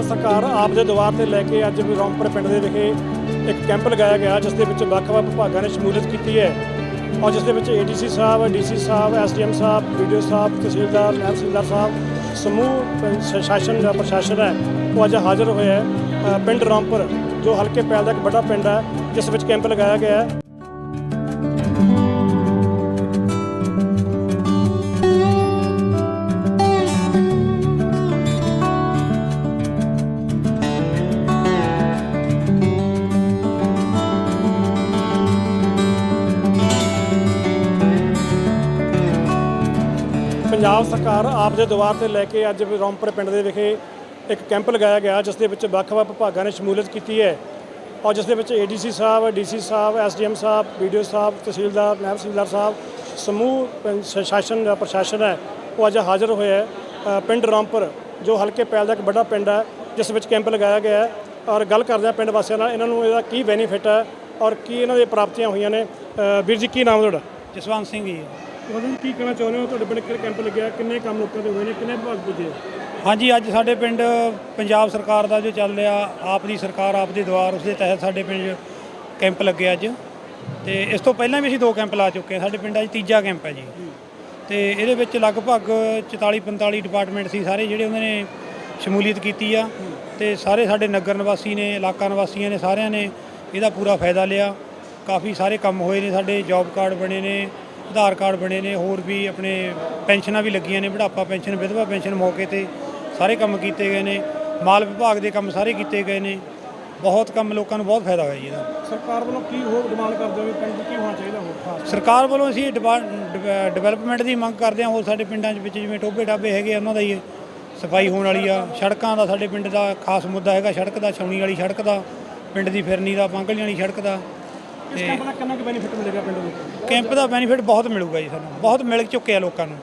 ਪੰਜਾਬ ਸਰਕਾਰ ਆਪ ਦੇ ਦੁਆਰ ਤੇ ਲੈ ਕੇ ਅੱਜ ਰੌਂਪਰ ਪਿੰਡ ਦੇ ਵਿਖੇ ਇੱਕ ਕੈਂਪ ਲਗਾਇਆ ਗਿਆ, ਜਿਸ ਦੇ ਵਿੱਚ ਵੱਖ-ਵੱਖ ਵਿਭਾਗਾਂ ਨੇ ਸ਼ਮੂਲੀਅਤ ਕੀਤੀ ਹੈ ਔਰ ਜਿਸ ਦੇ ਵਿੱਚ ਏਡੀਸੀ ਸਾਹਿਬ ਡੀਸੀ ਸਾਹਿਬ ਐਸਡੀਐਮ ਸਾਹਿਬ ਵੀਡੀਓ ਸਾਹਿਬ, ਤਹਿਸੀਲਦਾਰ ਤਹਿਸੀਲਦਾਰ ਸਾਹਿਬ, ਸਮੂਹ ਸ਼ਾਸਨ ਦਾ ਪ੍ਰਸ਼ਾਸਨ ਹੈ, ਉਹ ਅੱਜ ਹਾਜ਼ਰ ਹੋਇਆ ਹੈ। ਪਿੰਡ ਰੌਂਪਰ ਜੋ ਹਲਕੇ ਪੈਲ ਦਾ ਇੱਕ ਵੱਡਾ ਪਿੰਡ ਹੈ, ਜਿਸ ਵਿੱਚ ਕੈਂਪ ਲਗਾਇਆ ਗਿਆ ਹੈ। ਪੰਜਾਬ ਸਰਕਾਰ ਆਪ ਦੇ ਦੁਆਰ ਤੇ ਲੈ ਕੇ ਅੱਜ ਰੌਂਪਰ ਪਿੰਡ ਦੇ ਵਿਖੇ ਇੱਕ ਕੈਂਪ ਲਗਾਇਆ ਗਿਆ, ਜਿਸ ਦੇ ਵਿੱਚ ਵੱਖ-ਵੱਖ ਵਿਭਾਗਾਂ ਨੇ ਸ਼ਮੂਲੀਅਤ ਕੀਤੀ ਹੈ ਔਰ ਜਿਸ ਦੇ ਵਿੱਚ ਏਡੀਸੀ ਸਾਹਿਬ ਡੀਸੀ ਸਾਹਿਬ ਐਸਡੀਐਮ ਸਾਹਿਬ ਵੀਡੀਓ ਸਾਹਿਬ, ਤਹਿਸੀਲਦਾਰ ਨਾਇਬ ਤਹਿਸੀਲਦਾਰ ਸਾਹਿਬ, ਸਮੂਹ ਪੰ- ਸ਼- ਸ਼ਾਸਨ ਦਾ ਪ੍ਰਸ਼ਾਸਨ ਹੈ, ਉਹ ਅੱਜ ਹਾਜ਼ਰ ਹੋਇਆ ਹੈ ਪਿੰਡ ਰੌਂਪਰ ਜੋ ਹਲਕੇ ਪੈਲ ਦਾ ਇੱਕ ਵੱਡਾ ਪਿੰਡ ਹੈ, ਜਿਸ ਵਿੱਚ ਕੈਂਪ ਲਗਾਇਆ ਗਿਆ ਹੈ ਔਰ ਗੱਲ ਕਰਦੇ ਹਾਂ ਪਿੰਡ ਵਾਸੀਆਂ ਨਾਲ, ਇਹਨਾਂ ਨੂੰ ਇਹਦਾ ਕੀ ਬੈਨੀਫਿਟ ਹੈ ਔਰ ਕੀ ਇਹਨਾਂ ਦੀਆਂ ਪ੍ਰਾਪਤੀਆਂ ਹੋਈਆਂ ਨੇ ਵੀਰ ਜੀ, ਕੀ ਨਾਮ ਤੁਹਾਡਾ? ਜਸਵੰਤ ਸਿੰਘ ਜੀ। ਤੁਹਾਨੂੰ ਕੀ ਕਹਿਣਾ ਚਾਹੁੰਦੇ ਹੋ? ਤੁਹਾਡੇ ਪਿੰਡ ਕਿਹੜੇ ਕੈਂਪ ਲੱਗਿਆ? ਕਿੰਨੇ ਕੰਮ ਲੋਕਾਂ ਦੇ ਹੋਏ ਨੇ? ਕਿੰਨੇ ਵਿਭਾਗ ਪੁੱਜੇ? ਹਾਂਜੀ, ਅੱਜ ਸਾਡੇ ਪਿੰਡ ਪੰਜਾਬ ਸਰਕਾਰ ਦਾ ਜੋ ਚੱਲ ਰਿਹਾ, ਆਪ ਦੀ ਸਰਕਾਰ, ਆਪ ਦੇ ਦੁਆਰ ਉਸ ਦੇ ਤਹਿਤ ਸਾਡੇ ਪਿੰਡ ਕੈਂਪ ਲੱਗੇ ਅੱਜ। ਤੇ ਇਸ ਤੋਂ ਪਹਿਲਾਂ ਵੀ ਅਸੀਂ ਦੋ ਕੈਂਪ ਲਾ ਚੁੱਕੇ ਹਾਂ। ਸਾਡੇ ਪਿੰਡ ਅੱਜ ਤੀਜਾ ਕੈਂਪ ਹੈ ਜੀ। ਤੇ ਇਹਦੇ ਵਿੱਚ ਲਗਭਗ 44 45 ਡਿਪਾਰਟਮੈਂਟ ਸੀ, ਸਾਰੇ ਜਿਹੜੇ ਉਹਨਾਂ ਨੇ ਸ਼ਮੂਲੀਅਤ ਕੀਤੀ ਆ। ਤੇ ਸਾਰੇ ਸਾਡੇ ਨਗਰ ਨਿਵਾਸੀ ਨੇ, ਇਲਾਕਾ ਨਿਵਾਸੀਆਂ ਨੇ, ਸਾਰਿਆਂ ਨੇ ਇਹਦਾ ਪੂਰਾ ਫਾਇਦਾ ਲਿਆ। ਕਾਫੀ ਸਾਰੇ ਕੰਮ ਹੋਏ ਨੇ, ਸਾਡੇ ਜੌਬ ਕਾਰਡ ਬਣੇ ਨੇ। ਆਧਾਰ ਕਾਰਡ ਬਣੇ ਨੇ ਹੋਰ ਵੀ ਆਪਣੇ ਪੈਨਸ਼ਨਾਂ ਵੀ ਲੱਗੀਆਂ ਨੇ ਬੁਢਾਪਾ ਪੈਨਸ਼ਨ ਵਿਧਵਾ ਪੈਨਸ਼ਨ ਮੌਕੇ ਤੇ ਸਾਰੇ ਕੰਮ ਕੀਤੇ ਗਏ ਨੇ ਮਾਲ ਵਿਭਾਗ ਦੇ ਕੰਮ ਸਾਰੇ ਕੀਤੇ ਗਏ ਨੇ ਬਹੁਤ ਕੰਮ ਲੋਕਾਂ ਨੂੰ ਬਹੁਤ ਫਾਇਦਾ ਹੋਇਆ ਜੀ ਇਹਦਾ। ਸਰਕਾਰ ਵੱਲੋਂ ਕੀ ਹੋਰ ਡਿਮਾਂਡ ਕਰਦੇ ਹੋ ਪਿੰਡ ਕੀ ਹੋਣਾ ਚਾਹੀਦਾ ਹੋਰ? ਖਾਸ ਸਰਕਾਰ ਵੱਲੋਂ ਅਸੀਂ ਡਿਵੈਲਪਮੈਂਟ ਦੀ ਮੰਗ ਕਰਦੇ ਹਾਂ ਹੋਰ ਸਾਡੇ ਪਿੰਡਾਂ 'ਚ ਵਿੱਚ ਜਿਵੇਂ ਟੋਬੇ ਟਾਬੇ ਹੈਗੇ ਉਹਨਾਂ ਦਾ ਹੀ ਸਫ਼ਾਈ ਹੋਣ ਵਾਲੀ ਆ ਸੜਕਾਂ ਦਾ ਸਾਡੇ ਪਿੰਡ ਦਾ ਖਾਸ ਮੁੱਦਾ ਹੈਗਾ ਸੜਕ ਦਾ ਛਾਉਣੀ ਵਾਲੀ ਸੜਕ ਦਾ ਪਿੰਡ ਦੀ ਫਿਰਨੀ ਦਾ ਪੰਗਲੀ ਵਾਲੀ ਸੜਕ ਦਾ। ਇਸ ਕੈਂਪ ਕਿੰਨਾ ਕੁ ਬੈਨੀਫਿਟ ਮਿਲੇਗਾ ਪਿੰਡ ਨੂੰ ਕੈਂਪ ਦਾ ਬੈਨੀਫਿਟ ਬਹੁਤ ਮਿਲੂਗਾ ਜੀ ਸਾਨੂੰ ਬਹੁਤ ਮਿਲ ਚੁੱਕੇ ਆ ਲੋਕਾਂ ਨੂੰ।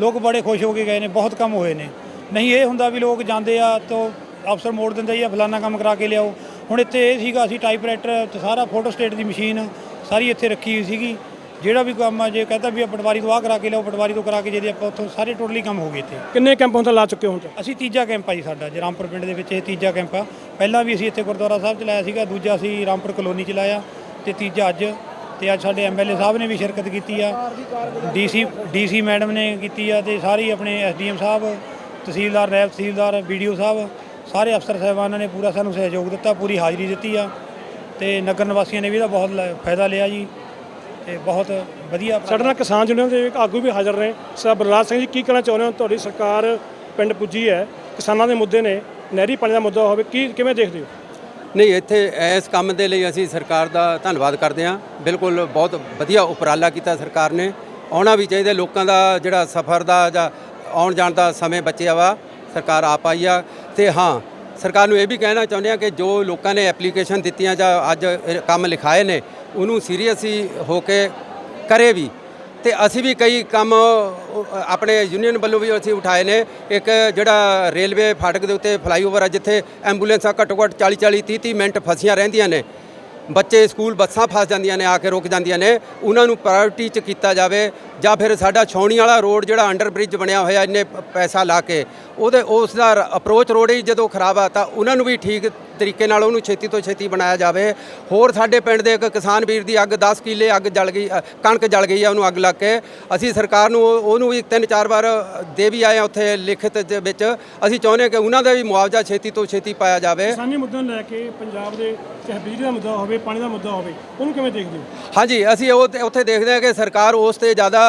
ਲੋਕ ਬੜੇ ਖੁਸ਼ ਹੋ ਕੇ ਗਏ ਨੇ ਬਹੁਤ ਕੰਮ ਹੋਏ ਨੇ। ਨਹੀਂ ਇਹ ਹੁੰਦਾ ਵੀ ਲੋਕ ਜਾਂਦੇ ਆ ਤਾਂ ਅਫਸਰ ਮੋੜ ਦਿੰਦੇ ਜਾਂ ਫਲਾਨਾ ਕੰਮ ਕਰਾ ਕੇ ਲਿਆਓ। ਹੁਣ ਇੱਥੇ ਇਹ ਸੀਗਾ ਅਸੀਂ ਟਾਈਪਰਾਈਟਰ ਤੇ ਸਾਰਾ ਫੋਟੋ ਸਟੇਟ ਦੀ ਮਸ਼ੀਨ ਸਾਰੀ ਇੱਥੇ ਰੱਖੀ ਹੋਈ ਸੀਗੀ। ਜਿਹੜਾ ਵੀ ਕੰਮ ਆ ਜੇ ਕਹਤਾ ਵੀ ਆ ਪਟਵਾਰੀ ਤੋਂ ਆਹ ਕਰਾ ਕੇ ਲਿਆਓ ਪਟਵਾਰੀ ਤੋਂ ਕਰਾ ਕੇ ਜਿਹਦੇ ਆਪਾਂ ਉੱਥੋਂ ਸਾਰੇ ਟੋਟਲੀ ਕੰਮ ਹੋ ਗਏ ਇੱਥੇ। ਕਿੰਨੇ ਕੈਂਪ ਤੱਕ ਲਾ ਚੁੱਕੇ ਹੋ ਹੁਣ? ਅਸੀਂ ਤੀਜਾ ਕੈਂਪ ਆ ਜੀ ਸਾਡਾ ਜਰਾਮਪੁਰ ਪਿੰਡ ਦੇ ਵਿੱਚ ਇਹ ਤੀਜਾ ਕੈਂਪ ਆ। ਪਹਿਲਾਂ ਵੀ ਅਸੀਂ ਇੱਥੇ ਗੁਰਦੁਆਰਾ ਸਾਹਿਬ ਚ ਲਾਇਆ ਸੀਗਾ ਦੂਜਾ ਅਸੀਂ ਰਾਮਪੁਰ ਕਲੋਨੀ ਚ ਲਾਇਆ। ਤੇ ਤੀਜਾ ਅੱਜ, ਤੇ ਅੱਜ ਸਾਡੇ ਐਮਐਲਏ ਸਾਹਿਬ ਨੇ ਵੀ ਸ਼ਿਰਕਤ ਕੀਤੀ ਆ। ਡੀਸੀ ਡੀਸੀ ਮੈਡਮ ਨੇ ਕੀਤੀ ਆ ਤੇ ਸਾਰੇ ਹੀ ਆਪਣੇ ਐਸਡੀਐਮ ਸਾਹਿਬ, ਤਹਿਸੀਲਦਾਰ ਨਾਇਬ ਤਹਿਸੀਲਦਾਰ ਵੀਡੀਓ ਸਾਹਿਬ, ਸਾਰੇ ਅਫਸਰ ਸਾਹਿਬਾਨਾਂ ਨੇ ਪੂਰਾ ਸਾਨੂੰ ਸਹਿਯੋਗ ਦਿੱਤਾ, ਪੂਰੀ ਹਾਜ਼ਰੀ ਦਿੱਤੀ ਆ। ਤੇ ਨਗਰ ਨਿਵਾਸੀਆਂ ਨੇ ਵੀ ਇਹਦਾ ਬਹੁਤ ਲ- ਫਾਇਦਾ ਲਿਆ ਜੀ, ਤੇ ਬਹੁਤ ਵਧੀਆ ਸਾਡੇ ਨਾਲ ਕਿਸਾਨ ਯੂਨੀਅਨ ਦੇ ਆਗੂ ਵੀ ਹਾਜ਼ਰ ਨੇ, ਸਰ ਬਲਰਾਜ ਸਿੰਘ ਜੀ, ਕੀ ਕਹਿਣਾ ਚਾਹੁੰਦੇ ਹੋ? ਤੁਹਾਡੀ ਸਰਕਾਰ ਪਿੰਡ ਪੁੱਜੀ ਹੈ, ਕਿਸਾਨਾਂ ਦੇ ਮੁੱਦੇ ਨੇ, ਨਹਿਰੀ ਪਾਣੀ ਦਾ ਮੁੱਦਾ ਹੋਵੇ, ਕੀ, ਕਿਵੇਂ ਦੇਖਦੇ ਹੋ? ਨਹੀਂ, ਇੱਥੇ ਇਸ ਕੰਮ ਦੇ ਲਈ ਅਸੀਂ ਸਰਕਾਰ ਦਾ ਧੰਨਵਾਦ ਕਰਦੇ ਹਾਂ। ਬਿਲਕੁਲ ਬਹੁਤ ਵਧੀਆ ਉਪਰਾਲਾ ਕੀਤਾ ਸਰਕਾਰ ਨੇ। ਆਉਣਾ ਵੀ ਚਾਹੀਦਾ, ਲੋਕਾਂ ਦਾ ਜਿਹੜਾ ਸਫ਼ਰ ਦਾ ਜਾਂ ਆਉਣ ਜਾਣ ਦਾ ਸਮੇਂ ਬਚਿਆ ਵਾ, ਸਰਕਾਰ ਆਪ ਆਈ ਆ। ਤੇ ਹਾਂ, ਸਰਕਾਰ ਨੂੰ ਇਹ ਵੀ ਕਹਿਣਾ ਚਾਹੁੰਦੇ ਆ ਕਿ ਜੋ ਲੋਕਾਂ ਨੇ ਐਪਲੀਕੇਸ਼ਨ ਦਿੱਤੀਆਂ ਜਾਂ ਅੱਜ ਕੰਮ ਲਿਖਾਏ ਨੇ, ਉਹਨੂੰ ਸੀਰੀਅਸਲੀ ਹੋ ਕੇ ਕਰੇ ਵੀ। ਤੇ ਅਸੀਂ ਵੀ ਕਈ ਕੰਮ ਆਪਣੇ ਯੂਨੀਅਨ ਵੱਲੋਂ ਵੀ ਅਸੀਂ ਉਠਾਏ ਨੇ। ਇੱਕ ਜਿਹੜਾ ਰੇਲਵੇ ਫਾਟਕ ਦੇ ਉੱਤੇ ਫਲਾਈਓਵਰ ਆ, ਜਿੱਥੇ ਐਂਬੂਲੈਂਸਾਂ ਘੱਟੋ ਘੱਟ 40 40 30 30 ਮਿੰਟ ਫਸੀਆਂ ਰਹਿੰਦੀਆਂ ਨੇ। ਬੱਚੇ ਸਕੂਲ ਬੱਸਾਂ ਫਸ ਜਾਂਦੀਆਂ ਨੇ, ਆ ਕੇ ਰੁਕ ਜਾਂਦੀਆਂ ਨੇ। ਉਹਨਾਂ ਨੂੰ ਪ੍ਰਾਇੋਰਟੀ 'ਚ ਕੀਤਾ ਜਾਵੇ ਜਾਂ ਫਿਰ ਸਾਡਾ ਛਾਉਣੀ ਵਾਲਾ ਰੋਡ ਜਿਹੜਾ ਅੰਡਰ ਬ੍ਰਿਜ ਬਣਿਆ ਹੋਇਆ, ਇੰਨੇ ਪੈਸਾ ਲਾ ਕੇ, ਉਹਦੇ, ਉਸ ਦਾ ਅਪਰੋਚ ਰੋਡ ਹੀ ਜਦੋਂ ਖਰਾਬ ਆ, ਤਾਂ ਉਹਨਾਂ ਨੂੰ ਵੀ ਠੀਕ ਤਰੀਕੇ ਨਾਲ ਉਹਨੂੰ ਛੇਤੀ ਤੋਂ ਛੇਤੀ ਬਣਾਇਆ ਜਾਵੇ। ਹੋਰ ਸਾਡੇ ਪਿੰਡ ਦੇ ਇੱਕ ਕਿਸਾਨ ਵੀਰ ਦੀ ਅੱਗ 10 ਕਿੱਲੇ ਅੱਗ ਜਲ ਗਈ ਅ, ਕਣਕ ਜਲ ਗਈ ਆ ਉਹਨੂੰ ਅੱਗ ਲੱਗ ਕੇ। ਅਸੀਂ ਸਰਕਾਰ ਨੂੰ ਉਹ- ਉਹਨੂੰ ਵੀ ਤਿੰਨ ਚਾਰ ਵਾਰ ਦੇ ਵੀ ਆਏ ਆ ਉੱਥੇ ਲਿਖਤ ਦੇ ਵਿੱਚ। ਅਸੀਂ ਚਾਹੁੰਦੇ ਹਾਂ ਕਿ ਉਹਨਾਂ ਦਾ ਵੀ ਮੁਆਵਜ਼ਾ ਛੇਤੀ ਤੋਂ ਛੇਤੀ ਪਾਇਆ ਜਾਵੇ। ਕਿਸਾਨੀ ਮੁੱਦਿਆਂ ਨੂੰ ਲੈ ਕੇ ਪੰਜਾਬ ਦੇ ਚਾਹੇ ਬਿਜਲੀ ਦਾ ਮੁੱਦਾ ਹੋਵੇ ਪਾਣੀ ਦਾ ਮੁੱਦਾ ਹੋਵੇ ਉਹਨੂੰ ਕਿਵੇਂ ਦੇਖਦੇ ਹੋ? ਹਾਂਜੀ ਅਸੀਂ ਉਹ ਤੇ- ਉੱਥੇ ਦੇਖਦੇ ਹਾਂ ਕਿ ਸਰਕਾਰ ਉਸ ਤੇ ਜ਼ਿਆਦਾ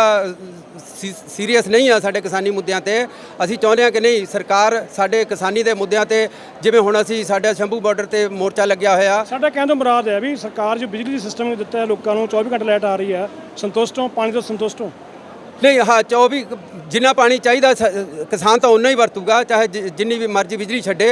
ਸੀਰੀਅਸ ਨਹੀਂ ਆ ਸਾਡੇ ਕਿਸਾਨੀ ਮੁੱਦਿਆਂ ਤੇ। ਅਸੀਂ ਚਾਹੁੰਦੇ ਹਾਂ ਕਿ ਨਹੀਂ ਸਰਕਾਰ ਸਾਡੇ ਕਿਸਾਨੀ ਦੇ ਮੁੱਦਿਆਂ ਤੇ ਜਿਵੇਂ ਹੁਣ ਅਸੀਂ ਸਾਡੇ ਸ਼ੰਭੂ ਬਾਰਡਰ ਤੇ ਮੋਰਚਾ ਲੱਗਿਆ ਹੋਇਆ। ਸਾਡਾ ਕਹਿਣ ਤੋਂ ਮੁਰਾਦ ਹੈ ਵੀ ਸਰਕਾਰ ਜੋ ਬਿਜਲੀ ਦੀ ਸਿਸਟਮ ਦਿੱਤਾ ਹੈ ਲੋਕਾਂ ਨੂੰ 24 ਘੰਟੇ ਲਾਈਟ ਆ ਰਹੀ ਹੈ। ਸੰਤੁਸ਼ਟ ਹੋ ਪਾਣੀ ਤੋਂ ਸੰਤੁਸ਼ਟ ਹੋ। ਨਹੀਂ ਹਾਂ 24 ਕ- ਜਿੰਨਾ ਪਾਣੀ ਚਾਹੀਦਾ ਕਿਸਾਨ ਤਾਂ ਉਨਾ ਹੀ ਵਰਤੂਗਾ ਚਾਹੇ ਜਿੰਨੀ ਵੀ ਮਰਜ਼ੀ ਬਿਜਲੀ ਛੱਡੇ।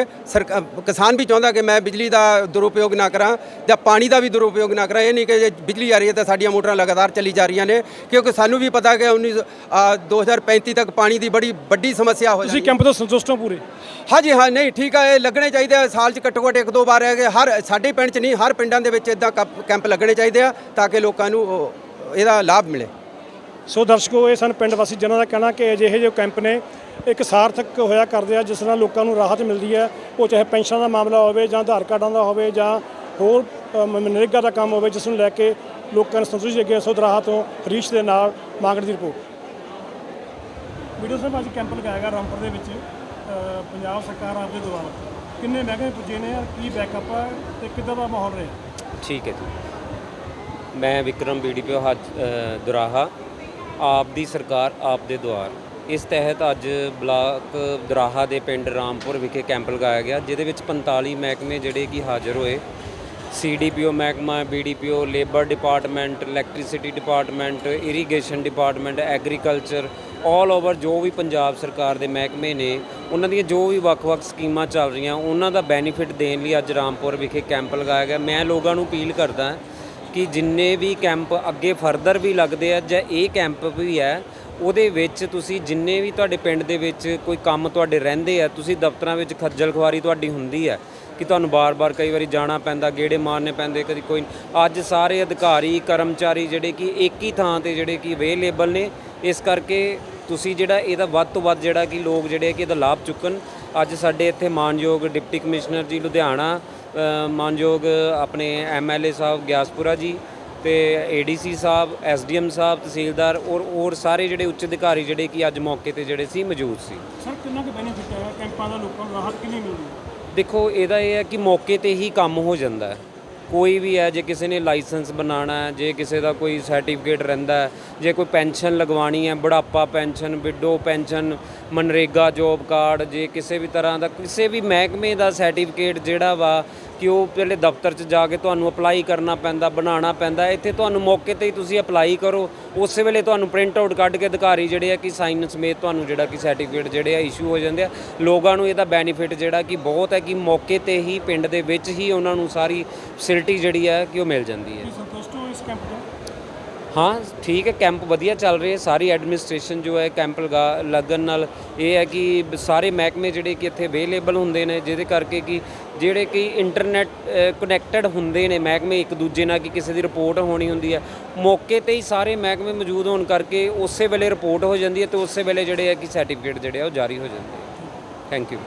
ਕਿਸਾਨ ਵੀ ਚਾਹੁੰਦਾ ਕਿ ਮੈਂ ਬਿਜਲੀ ਦਾ ਦੁਰਉਪਯੋਗ ਨਾ ਕਰਾਂ ਜਾਂ ਪਾਣੀ ਦਾ ਵੀ ਦੁਰਉਪਯੋਗ ਨਾ ਕਰਾਂ। ਇਹ ਨਹੀਂ ਕਿ ਜੇ ਬਿਜਲੀ ਆ ਰਹੀ ਹੈ ਤਾਂ ਸਾਡੀਆਂ ਮੋਟਰਾਂ ਲਗਾਤਾਰ ਚੱਲੀ ਜਾ ਰਹੀਆਂ ਨੇ ਕਿਉਂਕਿ ਸਾਨੂੰ ਵੀ ਪਤਾ ਕਿ 19 ਆ, 2035 ਤੱਕ ਪਾਣੀ ਦੀ ਬੜੀ ਵੱਡੀ ਸਮੱਸਿਆ ਹੋ ਤੁਸੀਂ ਜਾਣੀ ਕੈਂਪ ਤੋਂ ਸੰਤੁਸ਼ਟ ਹੋ ਪੂਰੇ? ਹਾਂਜੀ ਹਾਂ ਨਹੀਂ ਠੀਕ ਆ ਇਹ ਲੱਗਣੇ ਚਾਹੀਦੇ ਆ। ਸਾਲ 'ਚ ਘੱਟੋ ਘੱਟ ਇੱਕ ਦੋ ਵਾਰ ਹੈਗੇ ਹਰ ਸਾਡੇ ਪਿੰਡ 'ਚ ਨਹੀਂ ਹਰ ਪਿੰਡਾਂ ਦੇ ਵਿੱਚ ਇਦਾਂ ਕੈਂਪ ਲੱਗਣੇ ਚਾਹੀਦੇ ਆ ਤਾਂ ਕਿ ਲੋਕਾਂ ਨੂੰ ਇਹਦਾ ਲਾਭ ਮਿਲੇ। ਸੋ ਦਰਸ਼ਕੋ ਇਹ ਸਨ ਪਿੰਡ ਵਾਸੀ ਜਿਨ੍ਹਾਂ ਦਾ ਕਹਿਣਾ ਕਿ ਅਜਿਹੇ ਜਿਹੇ ਕੈਂਪ ਨੇ ਇੱਕ ਸਾਰਥਕ ਹੋਇਆ ਕਰਦੇ ਆ ਜਿਸ ਨਾਲ ਲੋਕਾਂ ਨੂੰ ਰਾਹਤ ਮਿਲਦੀ ਹੈ। ਉਹ ਚਾਹੇ ਪੈਨਸ਼ਨ ਦਾ ਮਾਮਲਾ ਹੋਵੇ ਜਾਂ ਆਧਾਰ ਕਾਰਡਾਂ ਦਾ ਹੋਵੇ ਜਾਂ ਹੋਰ ਮਨਰੇਗਾ ਦਾ ਕੰਮ ਹੋਵੇ ਜਿਸ ਨੂੰ ਲੈ ਕੇ ਲੋਕਾਂ ਨੂੰ ਸੰਤੁਸ਼ਟੀ ਸੋ ਰਾਹ ਤੋਂ ਹਰੀਸ਼ ਦੇ ਨਾਲ ਮਾਂਗੜ ਦੀ ਰਿਪੋਰਟ। ਵੀਡੀਓ ਸਾਹਿਬ ਅੱਜ ਕੈਂਪ ਲਗਾਇਆ ਗਿਆ ਰਾਮਪੁਰ ਦੇ ਵਿੱਚ। ਪੰਜਾਬ ਸਰਕਾਰ ਆਪ ਦੇ ਦੁਆਰਾ। ਕਿੰਨੇ ਮਹਿੰਗੇ ਪੁੱਜੇ ਨੇ ਔਰ ਕੀ ਬੈਕਅਪ ਹੈ ਤੇ ਕਿੱਦਾਂ ਦਾ ਮਾਹੌਲ ਰਿਹਾ? ਠੀਕ ਹੈ ਜੀ। ਮੈਂ ਵਿਕਰਮ ਬੀਡੀਪੀਓ ਦੁਰਾਹਾ। ਆਪ ਦੀ ਸਰਕਾਰ ਆਪ ਦੇ ਦੁਆਰ। ਇਸ ਤਹਿਤ ਅੱਜ ਬਲਾਕ ਦੁਰਾਹਾ ਦੇ ਪਿੰਡ ਰਾਮਪੁਰ ਵਿਖੇ ਕੈਂਪ ਲਗਾਇਆ ਗਿਆ, ਜਿਹਦੇ ਵਿੱਚ 45 ਮਹਿਕਮੇ ਜਿਹੜੇ ਕਿ ਹਾਜ਼ਰ ਹੋਏ। ਸੀਡੀਪੀਓ ਮਹਿਕਮਾ, BDPO, labour department, electricity department, irrigation department, agriculture all over ਜੋ ਵੀ ਪੰਜਾਬ ਸਰਕਾਰ ਦੇ ਮਹਿਕਮੇ ਨੇ, ਉਹਨਾਂ ਦੀਆਂ ਜੋ ਵੀ ਵੱਖ-ਵੱਖ ਸਕੀਮਾਂ ਚੱਲ ਰਹੀਆਂ, ਉਹਨਾਂ ਦਾ ਬੈਨੀਫਿਟ ਦੇਣ ਲਈ ਅੱਜ ਰਾਮਪੁਰ ਵਿਖੇ ਕੈਂਪ ਲਗਾਇਆ ਗਿਆ। ਮੈਂ ਲੋਕਾਂ ਨੂੰ ਅਪੀਲ ਕਰਦਾ ਕਿ ਜਿੰਨੇ ਵੀ ਕੈਂਪ ਅੱਗੇ ਫਰਦਰ ਵੀ ਲੱਗਦੇ ਆ ਜਾਂ ਇਹ ਕੈਂਪ ਵੀ ਹੈ, ਉਹਦੇ ਵਿੱਚ ਤੁਸੀਂ ਜਿੰਨੇ ਵੀ ਤੁਹਾਡੇ ਪਿੰਡ ਦੇ ਵਿੱਚ ਕੋਈ ਕੰਮ ਤੁਹਾਡੇ ਰਹਿੰਦੇ ਆ, ਤੁਸੀਂ ਦਫ਼ਤਰਾਂ ਵਿੱਚ ਖੱਜਲ ਖੁਆਰੀ ਤੁਹਾਡੀ ਹੁੰਦੀ ਹੈ ਕਿ ਤੁਹਾਨੂੰ ਬਾਰ-ਬਾਰ ਕਈ ਵਾਰੀ ਜਾਣਾ ਪੈਂਦਾ, ਗੇੜੇ ਮਾਰਨੇ ਪੈਂਦੇ, ਕਦੀ ਕੋਈ ਅੱਜ ਸਾਰੇ ਅਧਿਕਾਰੀ, ਕਰਮਚਾਰੀ ਜਿਹੜੇ ਕਿ ਇੱਕ ਹੀ ਥਾਂ ਤੇ ਜਿਹੜੇ ਕਿ ਅਵੇਲੇਬਲ ਨੇ, ਇਸ ਕਰਕੇ ਤੁਸੀਂ ਜਿਹੜਾ ਇਹਦਾ ਵੱਧ ਤੋਂ ਵੱਧ ਜਿਹੜਾ ਕਿ ਲੋਕ ਜਿਹੜੇ ਕਿ ਇਹਦਾ ਲਾਭ ਚੁੱਕਣ। ਅੱਜ ਸਾਡੇ ਇੱਥੇ ਮਾਨਯੋਗ ਡਿਪਟੀ ਕਮਿਸ਼ਨਰ ਜੀ, ਲੁਧਿਆਣਾ ਮਾਨਯੋਗ ਆਪਣੇ ਐਮਐਲਏ ਸਾਹਿਬ ਗਿਆਸਪੁਰਾ ਜੀ ਤੇ ਏਡੀਸੀ ਸਾਹਿਬ ਐਸਡੀਐਮ ਸਾਹਿਬ ਤਹਿਸੀਲਦਾਰ ਔਰ ਹੋਰ ਸਾਰੇ ਜਿਹੜੇ ਉੱਚ ਅਧਿਕਾਰੀ ਜਿਹੜੇ ਕਿ ਅੱਜ ਮੌਕੇ ਤੇ ਜਿਹੜੇ ਸੀ ਮੌਜੂਦ ਸੀ। ਸਰ ਕਿੰਨਾ ਕੁ ਬੈਨੀਫਿਟ ਹੈ? ਕੈਂਪਾਂ ਦਾ ਲੋਕਾਂ ਨੂੰ ਰਾਹਤ ਕਿੰਨੀ ਮਿਲਦੀ ਹੈ? ਦੇਖੋ ਇਹਦਾ ਇਹ ਹੈ ਕਿ ਮੌਕੇ ਤੇ ਹੀ ਕੰਮ ਹੋ ਜਾਂਦਾ ਹੈ। ਕੋਈ ਵੀ ਹੈ, ਜੇ ਕਿਸੇ ਨੇ ਲਾਇਸੈਂਸ ਬਣਾਉਣਾ ਹੈ, ਜੇ ਕਿਸੇ ਦਾ ਕੋਈ ਸਰਟੀਫਿਕੇਟ ਰਹਿੰਦਾ ਹੈ, ਜੇ ਕੋਈ ਪੈਨਸ਼ਨ ਲਗਵਾਉਣੀ ਹੈ, ਬੁਢਾਪਾ pension, widow pension, MNREGA job card, ਜੇ ਕਿਸੇ ਵੀ ਤਰ੍ਹਾਂ ਦਾ, ਕਿਸੇ ਵੀ ਮਹਿਕਮੇ ਦਾ ਸਰਟੀਫਿਕੇਟ ਜਿਹੜਾ ਵਾ ਕਿ ਉਹ ਪਹਿਲੇ ਦਫ਼ਤਰ 'ਚ ਜਾ ਕੇ ਤੁਹਾਨੂੰ ਅਪਲਾਈ ਕਰਨਾ ਪੈਂਦਾ, ਬਣਾਉਣਾ ਪੈਂਦਾ। ਇੱਥੇ ਤੁਹਾਨੂੰ ਮੌਕੇ ਤੇ ਹੀ ਤੁਸੀਂ ਅਪਲਾਈ ਕਰੋ। ਉਸੇ ਵੇਲੇ ਤੁਹਾਨੂੰ ਪ੍ਰਿੰਟ ਆਊਟ ਕੱਢ ਕੇ ਅਧਿਕਾਰੀ ਜਿਹੜੇ ਆ ਕਿ ਸਾਈਨ ਸਮੇਤ ਤੁਹਾਨੂੰ ਜਿਹੜਾ ਕਿ ਸਰਟੀਫਿਕੇਟ ਜਿਹੜੇ ਆ ਇਸ਼ੂ ਹੋ ਜਾਂਦੇ ਆ। ਲੋਕਾਂ ਨੂੰ ਇਹਦਾ ਬੈਨੀਫਿਟ ਜਿਹੜਾ ਕਿ ਬਹੁਤ ਹੈ ਕਿ ਮੌਕੇ ਤੇ ਹੀ ਪਿੰਡ ਦੇ ਵਿੱਚ ਹੀ ਉਹਨਾਂ ਨੂੰ ਸਾਰੀ ਫੈਸਿਲਿਟੀ ਜਿਹੜੀ ਹੈ ਕਿ ਉਹ ਮਿਲ ਜਾਂਦੀ ਹੈ। ਸੰਤੁਸ਼ਟ ਹੋ ਇਸ ਕੈਂਪ ਤੋਂ? ਹਾਂ, ਠੀਕ ਹੈ ਕੈਂਪ ਵਧੀਆ ਚੱਲ ਰਹੇ ਸਾਰੀ ਐਡਮਿਨਿਸਟ੍ਰੇਸ਼ਨ ਜੋ ਹੈ ਕੈਂਪ ਲਗਾ ਲੱਗਣ ਨਾਲ ਇਹ ਹੈ ਕਿ ਸਾਰੇ ਮਹਿਕਮੇ ਜਿਹੜੇ ਕਿ ਇੱਥੇ ਅਵੇਲੇਬਲ ਹੁੰਦੇ ਨੇ, ਜਿਹਦੇ ਕਰਕੇ ਕਿ ਜਿਹੜੇ ਕਿ ਇੰਟਰਨੈਟ ਕਨੈਕਟਡ ਹੁੰਦੇ ਨੇ ਮਹਿਕਮੇ ਇੱਕ ਦੂਜੇ ਨਾਲ, ਕਿ ਕਿਸੇ ਦੀ ਰਿਪੋਰਟ ਹੋਣੀ ਹੁੰਦੀ ਹੈ। ਮੌਕੇ ਤੇ ਹੀ ਸਾਰੇ ਮਹਿਕਮੇ ਮੌਜੂਦ ਹੋਣ ਕਰਕੇ ਉਸੇ ਵੇਲੇ ਰਿਪੋਰਟ ਹੋ ਜਾਂਦੀ ਹੈ ਤੇ ਉਸੇ ਵੇਲੇ ਜਿਹੜੇ ਹੈ ਕਿ ਸਰਟੀਫਿਕੇਟ ਜਿਹੜੇ ਆ ਉਹ ਜਾਰੀ ਹੋ ਜਾਂਦੇ ਥੈਂਕ ਯੂ